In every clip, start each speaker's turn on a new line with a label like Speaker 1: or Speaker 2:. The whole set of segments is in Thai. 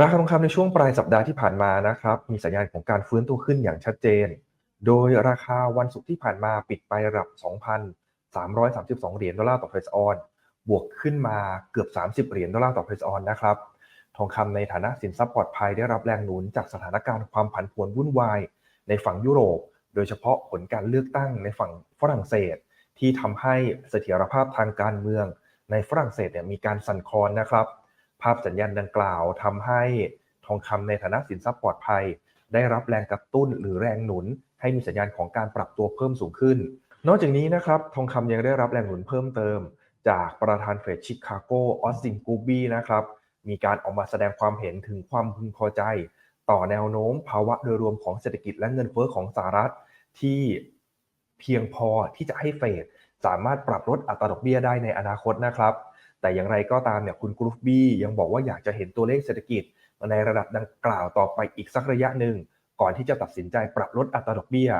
Speaker 1: ราคาทองคำในช่วงปลายสัปดาห์ที่ผ่านมานะครับ มีสัญญาณของการฟื้นตัวขึ้นอย่างชัดเจน โดยราคาวันศุกร์ที่ผ่านมาปิดไประดับ 2,332 เหรียญดอลลาร์ต่อเพรสออน บวกขึ้นมาเกือบ 30 เหรียญดอลลาร์ต่อเพรสออนนะครับ ทองคำในฐานะสินทรัพย์ปลอดภัยได้รับแรงหนุนจากสถานการณ์ความผันผวนวุ่นวาย ในฝั่งยุโรป โดยเฉพาะผลการเลือกตั้งในฝั่งฝรั่งเศส ที่ทำให้เสถียรภาพทางการเมือง ในฝรั่งเศสเนี่ยมีการสั่นคลอนนะครับ ภาพสัญญาณดังกล่าวทำให้ทองคำในฐานะสินทรัพย์ปลอดภัย ได้รับแรงกระตุ้นหรือแรงหนุน ให้มีสัญญาณของการปรับตัวเพิ่มสูงขึ้น นอกจากนี้นะครับทองคำยังได้รับแรงหนุนเพิ่มเติม จากประธานเฟดชิคาโกออสตินกูบี้นะครับมีการออกมาแสดงความเห็นถึงความพึงพอใจ ต่อแนวโน้มภาวะโดยรวมของเศรษฐกิจและเงินเฟ้อของสหรัฐ ที่เพียงพอที่จะให้เฟดสามารถปรับลดอัตราดอกเบี้ยได้ในอนาคตนะครับ แต่อย่างไรก็ตามเนี่ยคุณกรูฟบี้ยังบอกว่าอยากจะเห็นตัวเลขเศรษฐกิจในระดับดังกล่าวต่อไปอีกสักระยะหนึ่ง ก่อนที่จะตัดสินใจปรับลดอัตราดอกเบี้ย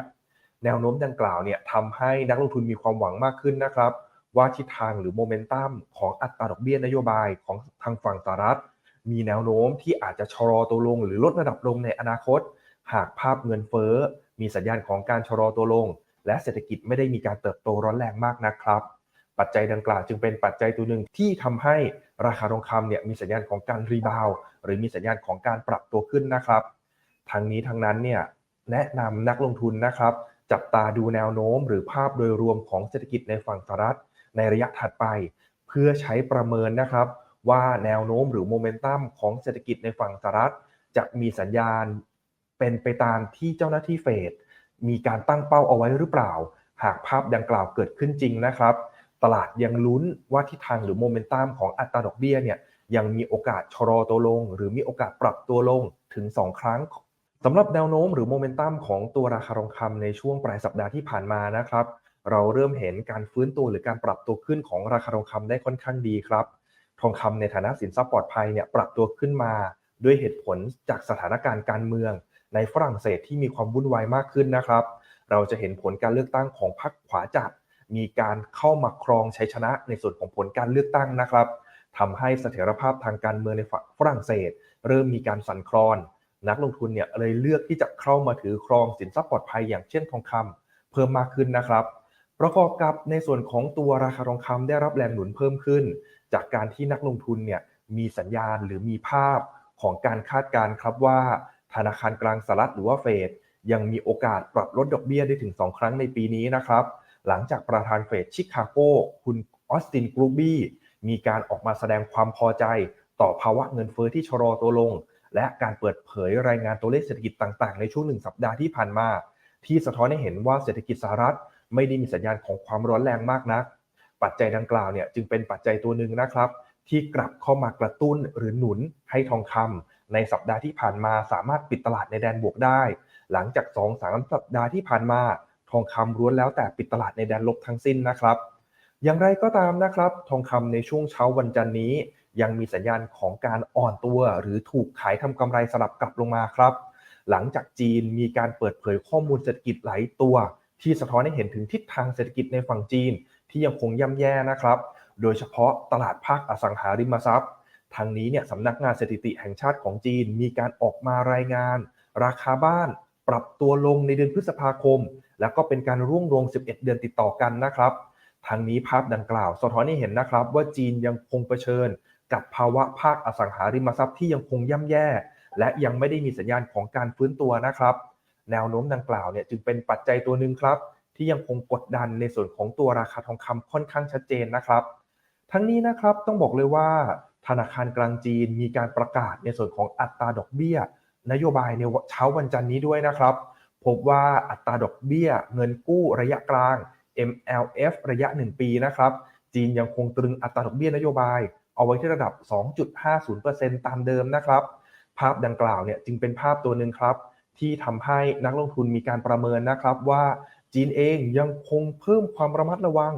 Speaker 1: แนวโน้มดังกล่าวเนี่ยทำให้นักลงทุนมีความหวังมากขึ้นนะครับ ว่าทิศทางหรือโมเมนตัมของอัตราดอกเบี้ยนโยบายของทางฝั่งสหรัฐ มีแนวโน้มที่อาจจะชะลอตัวลงหรือลดระดับลงในอนาคต หากภาพเงินเฟ้อมีสัญญาณของการชะลอตัวลง และเศรษฐกิจไม่ได้มีการเติบโตร้อนแรงมากนะครับ ปัจจัยดังกล่าวจึงเป็นปัจจัยตัวหนึ่งที่ทำให้ราคาทองคำเนี่ยมีสัญญาณของการรีบาวหรือมีสัญญาณของการปรับตัวขึ้นนะครับทั้งนี้ทั้งนั้นเนี่ยแนะนำนักลงทุนนะครับ จับตาดูแนวโน้ม หรือภาพโดยรวมของเศรษฐกิจในฝั่งสหรัฐ ในระยะถัดไป เพื่อใช้ประเมินนะครับ ว่าแนวโน้มหรือโมเมนตัมของเศรษฐกิจในฝั่งสหรัฐ จะมีสัญญาณ เป็นไปตามที่เจ้าหน้าที่เฟดมีการตั้งเป้าเอาไว้หรือเปล่า หากภาพดังกล่าวเกิดขึ้นจริงนะครับ ตลาดยังลุ้นว่าทิศทางหรือโมเมนตัมของอัตราดอกเบี้ยเนี่ยยังมีโอกาสชะลอตัวลง หรือมีโอกาสปรับตัวลงถึง 2 ครั้งสำหรับแนวโน้มหรือโมเมนตัมของตัวราคาทองคำในช่วงปลายสัปดาห์ที่ผ่านมานะครับ เราเริ่มเห็นการฟื้นตัวหรือการปรับตัวขึ้นของราคาทองคำได้ค่อนข้างดีครับ ทองคำในฐานะสินทรัพย์ปลอดภัยเนี่ยปรับตัวขึ้นมา ด้วยเหตุผลจากสถานการณ์การเมือง ในฝรั่งเศสที่มีความวุ่นวายมากขึ้นนะครับ เราจะเห็นผลการเลือกตั้งของพรรคขวาจัด มีการเข้ามาครองชัยชนะในส่วนของผลการเลือกตั้งนะครับทำให้เสถียรภาพทางการเมืองในฝรั่งเศส เริ่มมีการสั่นคลอน นักลงทุนเนี่ยเลยเลือกที่จะเข้ามาถือครองสินทรัพย์ปลอดภัยอย่างเช่นทองคำเพิ่มมากขึ้นนะครับ ประกอบกับในส่วนของตัวราคาทองคำได้รับแรงหนุนเพิ่มขึ้น จากการที่นักลงทุนเนี่ยมีสัญญาณหรือมีภาพของการคาดการณ์ครับว่าธนาคารกลางสหรัฐหรือว่าเฟดยังมีโอกาสปรับลดดอกเบี้ยได้ถึง 2 ครั้งในปีนี้นะครับ หลังจากประธานเฟดชิคาโกคุณออสตินกรูบี้มีการออกมาแสดงความพอใจต่อภาวะเงินเฟอ้อที่ชะลอตัวลง และการเปิดเผยรายงานตัวเลขเศรษฐกิจต่างๆ ในช่วงหนึ่งสัปดาห์ที่ผ่านมา ที่สะท้อนให้เห็นว่าเศรษฐกิจสหรัฐ ไม่ได้มีสัญญาณของความร้อนแรงมากนัก ปัจจัยดังกล่าวเนี่ยจึงเป็นปัจจัยตัวหนึ่งนะครับ ที่กลับเข้ามากระตุ้นหรือหนุนให้ทองคำในสัปดาห์ที่ผ่านมาสามารถปิดตลาดในแดนบวกได้ หลังจาก2อสสัปดาห์ที่ผ่านมา ทองคำล้วนแล้วแต่ปิดตลาดในแดนลบทั้งสิ้นนะครับ อย่างไรก็ตามนะครับ ทองคำในช่วงเช้าวันจันนี้ ยังมีสัญญาณของการอ่อนตัว หรือถูกขายทำกำไรสลับกลับลงมาครับ หลังจากจีนมีการเปิดเผยข้อมูลเศรษฐกิจหลายตัว ที่สะท้อนให้เห็นถึงทิศทางเศรษฐกิจในฝั่งจีน ที่ยังคงย่ำแย่นะครับ โดยเฉพาะตลาดภาคอสังหาริมทรัพย์ทางนี้เนี่ยสำนักงานสถิติแห่งชาติของจีนมีการออกมารายงาน ราคาบ้าน ปรับตัวลงในเดือนพฤษภาคม แล้วก็เป็นการร่วงลง11 เดือนติดต่อกันนะครับทางนี้ภาพดังกล่าว สะท้อนให้เห็นนะครับ ว่าจีนยังคงเผชิญ กับภาวะภาคอสังหาริมทรัพย์ที่ยังคงย่ำแย่ และยังไม่ได้มีสัญญาณของการฟื้นตัวนะครับ แนวโน้มดังกล่าวเนี่ยจึงเป็นปัจจัยตัวหนึ่งครับ ที่ยังคงกดดันในส่วนของตัวราคาทองคำค่อนข้างชัดเจนนะครับ ทั้งนี้นะครับต้องบอกเลยว่า ธนาคารกลางจีนมีการประกาศในส่วนของอัตราดอกเบี้ย นโยบายในเช้าวันจันทร์นี้ด้วยนะครับ พบว่าอัตราดอกเบี้ย เงินกู้ระยะกลาง MLF ระยะ 1 ปีนะครับ จีนยังคงตรึงอัตราดอกเบี้ยนโยบาย เอาไว้ที่ระดับ 2.50%ตามเดิมนะครับ ภาพดังกล่าวเนี่ยจึงเป็นภาพตัวหนึ่งครับ ที่ทำให้นักลงทุนมีการประเมินนะครับว่าจีนเองยังคงเพิ่มความระมัดระวัง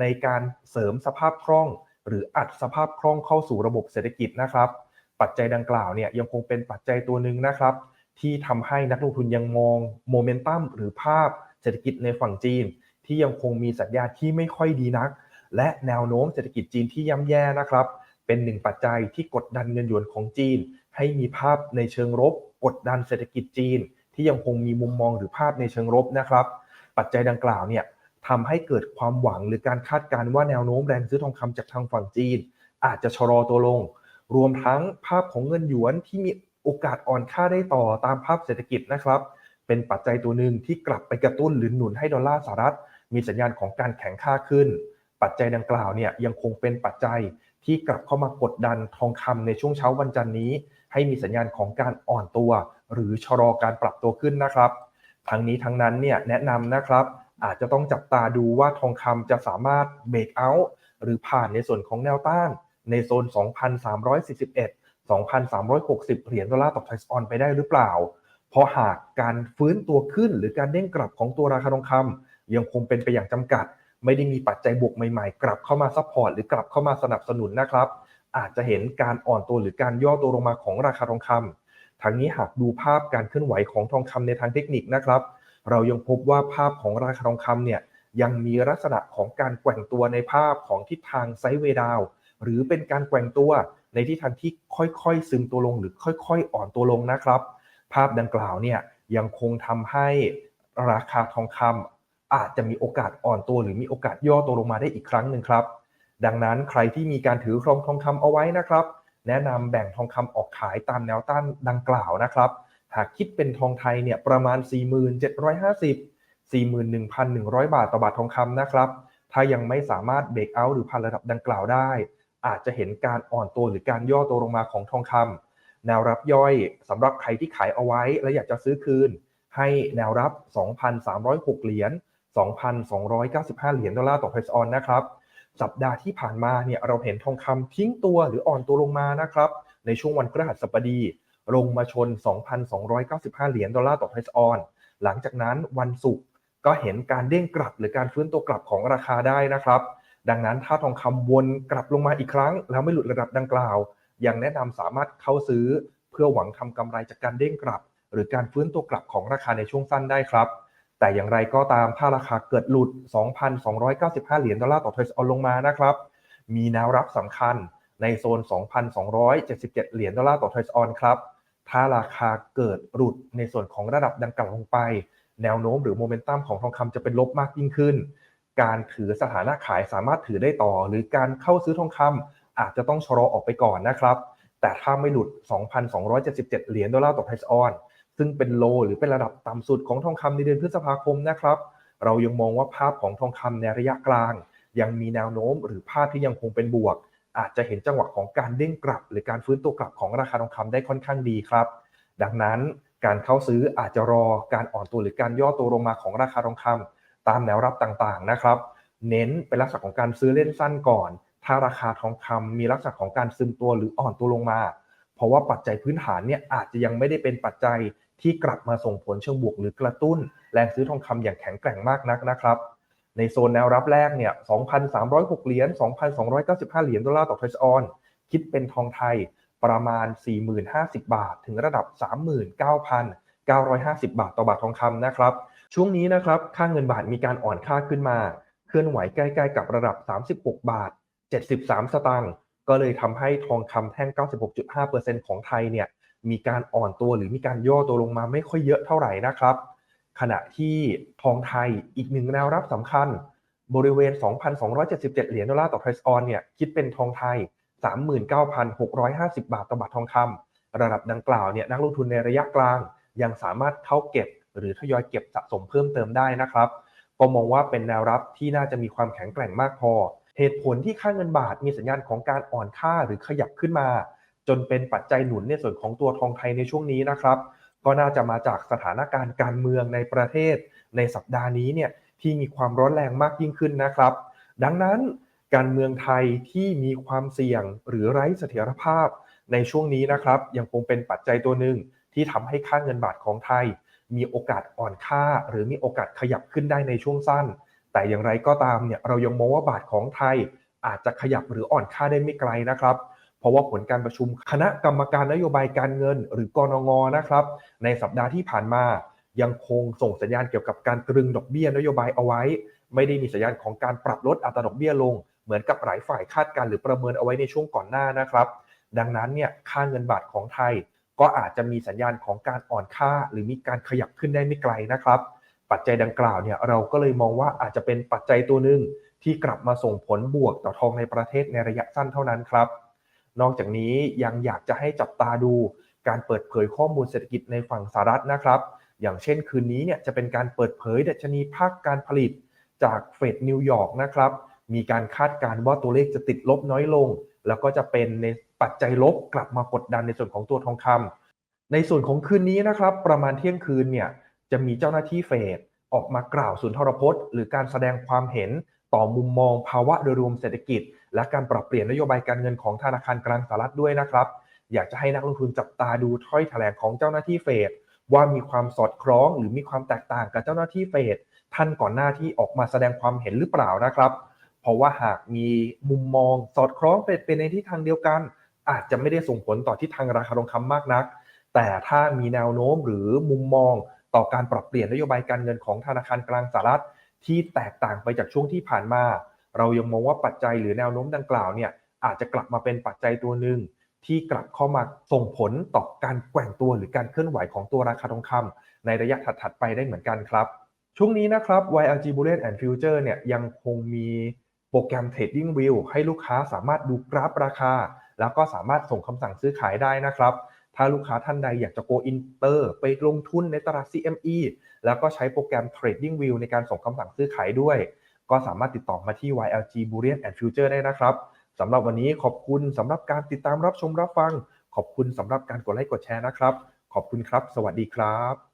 Speaker 1: ในการเสริมสภาพคล่อง หรืออัดสภาพคล่องเข้าสู่ระบบเศรษฐกิจนะครับ ปัจจัยดังกล่าวเนี่ยยังคงเป็นปัจจัยตัวหนึ่งนะครับ ที่ทำให้นักลงทุนยังมองโมเมนตัมหรือภาพเศรษฐกิจในฝั่งจีน ที่ยังคงมีสัญญาณที่ไม่ค่อยดีนัก และแนวโน้มเศรษฐกิจจีนที่ย่ำแย่นะครับ เป็นหนึ่งปัจจัยที่กดดันเงินหยวนของจีน ให้มีภาพในเชิงลบกดดันเศรษฐกิจจีน ที่ยังคงมีมุมมองหรือภาพในเชิงลบนะครับ ปัจจัยดังกล่าวเนี่ยทำให้เกิดความหวังหรือการคาดการณ์ว่าแนวโน้มแรงซื้อทองคำจากทางฝั่งจีน อาจจะชะลอตัวลง รวมทั้งภาพของเงินหยวนที่มี โอกาสอ่อนค่าได้ต่อตามภาพเศรษฐกิจนะครับ เป็นปัจจัยตัวหนึ่งที่กลับไปกระตุ้นหรือหนุนให้ดอลลาร์สหรัฐ มีสัญญาณของการแข็งค่าขึ้น ปัจจัยดังกล่าวเนี่ยยังคงเป็นปัจจัยที่กลับเข้ามากดดันทองคำในช่วงเช้าวันจันนี้ ให้มีสัญญาณของการอ่อนตัว หรือชะลอการปรับตัวขึ้นนะครับ ทั้งนี้ทั้งนั้นเนี่ยแนะนำนะครับ อาจจะต้องจับตาดูว่าทองคำจะสามารถเบรกเอาท์หรือผ่านในส่วนของแนวต้านในโซน 2,341 2,360 เหรียญดอลลาร์ต่อไทรออนไปได้หรือเปล่า เพราะหากการฟื้นตัวขึ้นหรือการเด้งกลับของตัวราคาทองคำยังคงเป็นไปอย่างจำกัด ไม่ได้มีปัจจัยบวกใหม่ๆ กลับเข้ามาซัพพอร์ตหรือกลับเข้ามาสนับสนุนนะครับ อาจจะเห็นการอ่อนตัวหรือการย่อตัวลงมาของราคาทองคำทั้งนี้หากดูภาพการเคลื่อนไหวของทองคำในทางเทคนิคนะครับ เรายังพบว่าภาพของราคาทองคำเนี่ยยังมีลักษณะของการแกว่งตัวในภาพของทิศทางไซด์เวดาว หรือเป็นการแกว่งตัว ในทิศทางที่ค่อยๆ ซึมตัวลงหรือค่อย ๆ อ่อนตัวลงนะครับ ภาพดังกล่าวเนี่ยยังคงทำให้ราคาทองคำอาจจะมีโอกาสอ่อนตัว หรือมีโอกาสย่อตัวลงมาได้อีกครั้งหนึ่งครับ ดังนั้นใครที่มีการถือครองทองคำเอาไว้นะครับ แนะนำแบ่งทองคำออกขายตามแนวต้านดังกล่าวนะครับ หากคิดเป็นทองไทยเนี่ยประมาณ 4750 41,100 บาทต่อบาททองคำนะครับ ถ้ายังไม่สามารถเบรกเอาท์หรือผ่านระดับดังกล่าวได้ อาจจะเห็นการอ่อนตัวหรือการย่อตัวลงมาของทองคำแนวรับย่อยสำหรับใครที่ขายเอาไว้ และอยากจะซื้อคืน ให้แนวรับ 2,306 เหรียญ2,295 เหรียญดอลลาร์ต่อเพสออนนะครับสัปดาห์ที่ผ่านมาเนี่ยเราเห็นทองคำทิ้งตัวหรืออ่อนตัวลงมานะครับในช่วงวันพฤหัสบดีลงมาชน 2,295 เหรียญดอลลาร์ต่อเพสออนหลังจากนั้นวันศุกร์ก็เห็นการเด้งกลับหรือการฟื้นตัวกลับของราคาได้นะครับ ดังนั้นถ้าทองคำวนกลับลงมาอีกครั้ง แล้วไม่หลุดระดับดังกล่าว ยังแนะนำสามารถเข้าซื้อ เพื่อหวังทำกำไรจากการเด้งกลับ หรือการฟื้นตัวกลับของราคาในช่วงสั้นได้ครับ แต่อย่างไรก็ตามถ้าราคาเกิดหลุด 2,295 เหรียญดอลลาร์ต่อเทรซออนลงมานะครับ มีแนวรับสำคัญในโซน 2,277 เหรียญดอลลาร์ต่อเทรซออนครับถ้าราคาเกิดหลุดในส่วนของระดับดังกล่าวลงไป แนวโน้มหรือโมเมนตัมของทองคำจะเป็นลบมากยิ่งขึ้น การถือสถานะขายสามารถถือได้ต่อ หรือการเข้าซื้อทองคำอาจจะต้องชะลอออกไปก่อนนะครับ แต่ถ้าไม่หลุด 2,277 เหรียญดอลลาร์ต่อไพซ์ออนซึ่งเป็นโลหรือเป็นระดับต่ำสุดของทองคำในเดือนพฤษภาคมนะครับ เรายังมองว่าภาพของทองคำในระยะกลาง ยังมีแนวโน้มหรือภาพที่ยังคงเป็นบวก อาจจะเห็นจังหวะของการเด้งกลับ หรือการฟื้นตัวกลับของราคาทองคำได้ค่อนข้างดีครับ ดังนั้นการเข้าซื้ออาจจะรอการอ่อนตัวหรือการย่อตัวลงมาของราคาทองคำ ตามแนวรับต่างๆนะครับ เน้นเป็นลักษณะของการซื้อเล่นสั้นก่อน ถ้าราคาทองคำมีลักษณะของการซึมตัวหรืออ่อนตัวลงมา เพราะว่าปัจจัยพื้นฐานเนี่ยอาจจะยังไม่ได้เป็นปัจจัยที่กลับมาส่งผลเชิงบวกหรือกระตุ้น แรงซื้อทองคำอย่างแข็งแกร่งมากนักนะครับในโซนแนวรับแรกเนี่ย 2,306 เหรียญ 2,295 เหรียญดอลลาร์ต่อทรซออน คิดเป็นทองไทยประมาณ40,050 บาท ถึงระดับ 39,950 บาทต่อบาททองคำนะครับ ช่วงนี้นะครับค่าเงินบาทมีการอ่อนค่าขึ้นมา เคลื่อนไหวใกล้ๆกับระดับ 36 บาท 73 สตางค์ก็เลยทำให้ทองคำแท่ง 96.5%ของไทยเนี่ยมีการอ่อนตัวหรือมีการย่อตัวลงมาไม่ค่อยเยอะเท่าไหร่นะครับ ขณะที่ทองไทยอีกหนึ่งแนวรับสำคัญ บริเวณ 2,277 เหรียญดอลลาร์ต่อเทรซออนเนี่ยคิดเป็นทองไทย 39,650 บาทต่อบาททองคำระดับดังกล่าวเนี่ยนักลงทุนในระยะกลางยังสามารถเข้าเก็บ หรือทยอยเก็บสะสมเพิ่มเติมได้นะครับ ก็มองว่าเป็นแนวรับที่น่าจะมีความแข็งแกร่งมากพอ เหตุผลที่ค่าเงินบาทมีสัญญาณของการอ่อนค่าหรือขยับขึ้นมา จนเป็นปัจจัยหนุนในส่วนของตัวทองไทยในช่วงนี้นะครับ ก็น่าจะมาจากสถานการณ์การเมืองในประเทศ ในสัปดาห์นี้เนี่ยที่มีความร้อนแรงมากยิ่งขึ้นนะครับ ดังนั้นการเมืองไทยที่มีความเสี่ยงหรือไร้เสถียรภาพในช่วงนี้นะครับ ยังคงเป็นปัจจัยตัวหนึ่งที่ทำให้ค่าเงินบาทของไทย มีโอกาสอ่อนค่า หรือมีโอกาสขยับขึ้นได้ในช่วงสั้น แต่อย่างไรก็ตามเนี่ยเรายังมองว่าบาทของไทย อาจจะขยับหรืออ่อนค่าได้ไม่ไกลนะครับเพราะว่าผลการประชุมคณะกรรมการนโยบายการเงิน หรือกรงงนะครับ ในสัปดาห์ที่ผ่านมา ยังคงส่งสัญญาณเกี่ยวกับการตรึงดอกเบี้ยนโยบายเอาไว้ ไม่ได้มีสัญญาณของการปรับลดอัตราดอกเบี้ยลง เหมือนกับหลายฝ่ายคาดการหรือประเมินเอาไว้ในช่วงก่อนหน้านะครับ ดังนั้นเนี่ยค่าเงินบาทของไทย ก็อาจจะมีสัญญาณของการอ่อนค่า หรือมีการขยับขึ้นได้ไม่ไกลนะครับ ปัจจัยดังกล่าวเนี่ยเราก็เลยมองว่าอาจจะเป็นปัจจัยตัวหนึ่งที่กลับมาส่งผลบวกต่อทองในประเทศในระยะสั้นเท่านั้นครับ นอกจากนี้ยังอยากจะให้จับตาดูการเปิดเผยข้อมูลเศรษฐกิจในฝั่งสหรัฐนะครับ อย่างเช่นคืนนี้เนี่ยจะเป็นการเปิดเผยดัชนีภาคการผลิตจากเฟดนิวยอร์กนะครับ มีการคาดการณ์ว่าตัวเลขจะติดลบน้อยลง แล้วก็จะเป็นในปัจจัยลบกลับมากดดันในส่วนของตัวทองคำในส่วนของคืนนี้นะครับ ประมาณเที่ยงคืนเนี่ยจะมีเจ้าหน้าที่เฟดออกมากล่าวสุนทรพจน์ หรือการแสดงความเห็นต่อมุมมองภาวะโดยรวมเศรษฐกิจ และการปรับเปลี่ยนนโยบายการเงินของธนาคารกลางสหรัฐด้วยนะครับ อยากจะให้นักลงทุนจับตาดูถ้อยแถลงของเจ้าหน้าที่เฟดว่ามีความสอดคล้องหรือมีความแตกต่างกับเจ้าหน้าที่เฟดท่านก่อนหน้าที่ออกมาแสดงความเห็นหรือเปล่านะครับ เพราะว่าหากมีมุมมองสอดคล้องเป็นเป็นในทิศทางเดียวกัน อาจจะไม่ได้ส่งผลต่อทิศทางราคาทองคำมากนัก แต่ถ้ามีแนวโน้มหรือมุมมองต่อการปรับเปลี่ยนนโยบายการเงินของธนาคารกลางสหรัฐที่แตกต่างไปจากช่วงที่ผ่านมา เรายังมองว่าปัจจัยหรือแนวโน้มดังกล่าวเนี่ยอาจจะกลับมาเป็นปัจจัยตัวหนึ่งที่กลับเข้ามาส่งผลต่อการแกว่งตัวหรือการเคลื่อนไหวของตัวราคาทองคำในระยะถัดๆไปได้เหมือนกันครับ ช่วงนี้นะครับ YLG Bullion and Future เนี่ยยังคงมี โปรแกรม Trading View ให้ลูกค้าสามารถดูกราฟราคา แล้วก็สามารถส่งคำสั่งซื้อขายได้นะครับ ถ้าลูกค้าท่านใดอยากจะ go inter ไปลงทุนในตลาด CME แล้วก็ใช้โปรแกรม Trading View ในการส่งคำสั่งซื้อขายด้วย ก็สามารถติดต่อมาที่ YLG Bullion and Future ได้นะครับสำหรับวันนี้ขอบคุณสำหรับการติดตามรับชมรับฟัง ขอบคุณสำหรับการกดไลค์กดแชร์นะครับ ขอบคุณครับ สวัสดีครับ